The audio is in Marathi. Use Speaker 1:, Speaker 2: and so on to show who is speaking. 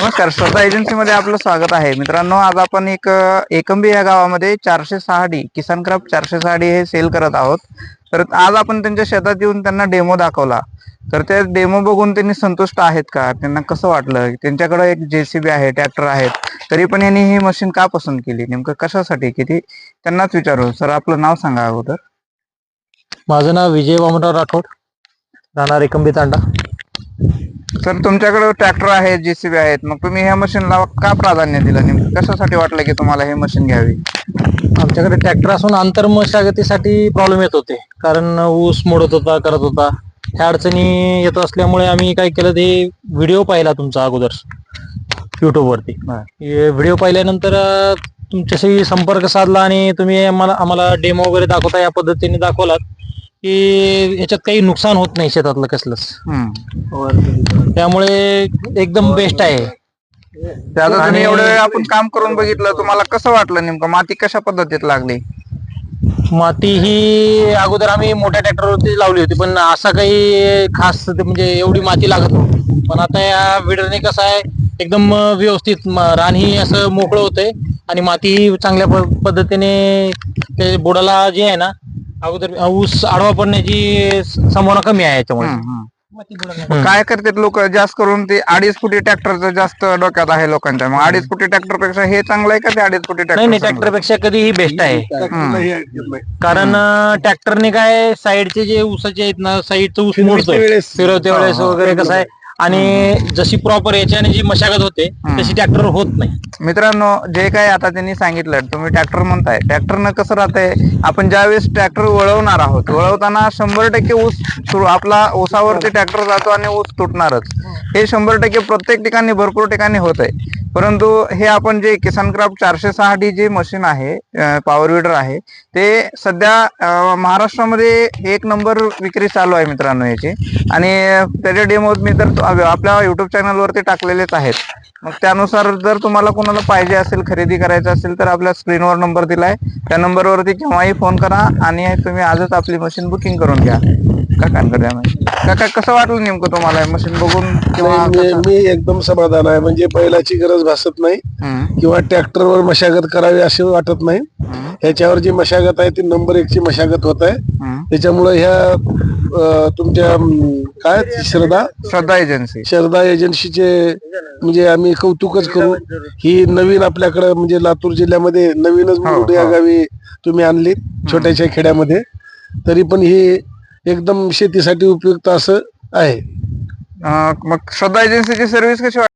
Speaker 1: नमस्कार. श्रद्धा एजन्सीमध्ये आपलं स्वागत आहे. मित्रांनो आज आपण एक एकंबी या गावामध्ये चारशे सहा डी किसान क्राफ्ट चारशे सहा डी हे सेल करत आहोत. तर आज आपण त्यांच्या शेतात येऊन त्यांना डेमो दाखवला. तर ते डेमो बघून त्यांनी संतुष्ट आहेत का? त्यांना कसं वाटलं? त्यांच्याकडे एक जेसीबी आहे ट्रॅक्टर आहेत. तरी पण यांनी ही मशीन का पसंत केली? नेमकं कशासाठी? किती? त्यांनाच विचारू सर आपलं नाव सांगा अगोदर.
Speaker 2: माझं नाव विजय वामनराव राठोड. राहणार एकंबी तांडा.
Speaker 1: सर तुमच्याकडे ट्रॅक्टर आहेत जेसीबी आहेत. मग तुम्ही ह्या मशीनला का प्राधान्य दिलं नेमकं? कशासाठी वाटलं की तुम्हाला हे मशीन घ्यावी?
Speaker 2: आमच्याकडे ट्रॅक्टर असून आंतरमशागतीसाठी प्रॉब्लेम येत होते. कारण ऊस मोडत होता करत होता. ह्या अडचणी येत असल्यामुळे आम्ही काय केलं ते व्हिडिओ पाहिला तुमचा अगोदर युट्यूबवरती. व्हिडिओ पाहिल्यानंतर तुमच्याशी संपर्क साधला आणि तुम्ही आम्हाला आम्हाला डेमो वगैरे दाखवता या पद्धतीने दाखवलात. की ह्याच्यात काही नुकसान होत नाही शेतातलं कसलंच. त्यामुळे एकदम बेस्ट आहे.
Speaker 1: आता तुम्ही एवढं आपण काम करून बघितलं तुम्हाला कसं वाटलं नेमकं? माती कशा पद्धतीत लागली?
Speaker 2: माती ही अगोदर आम्ही मोठ्या ट्रॅक्टरवरती लावली होती पण असा काही खास म्हणजे एवढी माती लागत नव्हती. पण आता या विडरने कसं आहे एकदम व्यवस्थित रान ही असं मोकळं होतंय आणि माती ही चांगल्या पद्धतीने ते बुडाला जे आहे ना अगोदर ऊस आडवा पडण्याची संभावना कमी आहे याच्यामुळे.
Speaker 1: काय करतात लोक? जास्त करून ते अडीच फुटी ट्रॅक्टरचं जास्त डोक्यात आहे लोकांच्या. मग अडीच फुटी ट्रॅक्टरपेक्षा हे चांगलं आहे का ते अडीच फुटी
Speaker 2: नाही नाही
Speaker 1: ट्रॅक्टर
Speaker 2: ट्रॅक्टरपेक्षा कधीही बेस्ट आहे. कारण ट्रॅक्टरने काय साईडचे जे ऊसाचे आहेत ना साईडचं ऊस मोडतोय. फिरवते वेळेस वगैरे कसं आहे आणि जशी प्रॉपर याच्याने जी मशागत होते तशी ट्रॅक्टर होत नाही.
Speaker 1: मित्रांनो जे काय आता त्यांनी सांगितलं तुम्ही ट्रॅक्टर म्हणताय. ट्रॅक्टरनं कसं राहतंय? आपण ज्यावेळेस ट्रॅक्टर वळवणार आहोत वळवताना शंभर टक्के ऊस आपला ऊसावरती ट्रॅक्टर जातो आणि ऊस तुटणारच. हे शंभर टक्के प्रत्येक ठिकाणी भरपूर ठिकाणी होत आहे परंतु हे आपण जे किसान क्राफ्ट चारशे सहा डी जे मशीन आहे पॉवर विडर आहे ते सध्या महाराष्ट्रामध्ये एक नंबर विक्री चालू आहे मित्रांनो याची. आणि त्याचे डेमो मी तर आपल्या युट्यूब चॅनलवरती टाकलेलेच आहेत. मग त्यानुसार जर तुम्हाला कोणाला पाहिजे असेल खरेदी करायचं असेल तर आपल्या स्क्रीनवर नंबर दिला आहे त्या नंबरवरती केव्हाही फोन करा आणि तुम्ही आजच आपली मशीन बुकिंग करून घ्या. काकांकडे. काका कसं वाटलं नेमकं तुम्हाला? मशीन बघून किंवा
Speaker 3: नाही, मी
Speaker 1: कसं?
Speaker 3: मी एकदम समाधान आहे. म्हणजे बैलाची गरज भासत नाही.
Speaker 1: हम्म,
Speaker 3: किंवा ट्रॅक्टरवर मशागत करावी असे वाटत नाही.
Speaker 1: हम्म,
Speaker 3: ह्याच्यावर जी मशागत आहे ती नंबर एकची मशागत होत आहे.
Speaker 1: हम्म.
Speaker 3: त्याच्यामुळे ह्या अं, तुमच्या अं, काय श्रद्धा?
Speaker 1: श्रद्धा एजन्सी
Speaker 3: श्रद्धा एजन्सीचे म्हणजे आम्ही कौतुकच करू. ही नवीन आपल्याकडे म्हणजे लातूर जिल्ह्यामध्ये नवीनच
Speaker 1: हो,
Speaker 3: मुरुड या
Speaker 1: हो.
Speaker 3: गावी तुम्ही आणली छोट्याशा खेड्यामध्ये. तरी पण ही एकदम शेतीसाठी उपयुक्त असं आहे.
Speaker 1: अं, मग श्रद्धा एजन्सीची सर्व्हिस कशी वाटली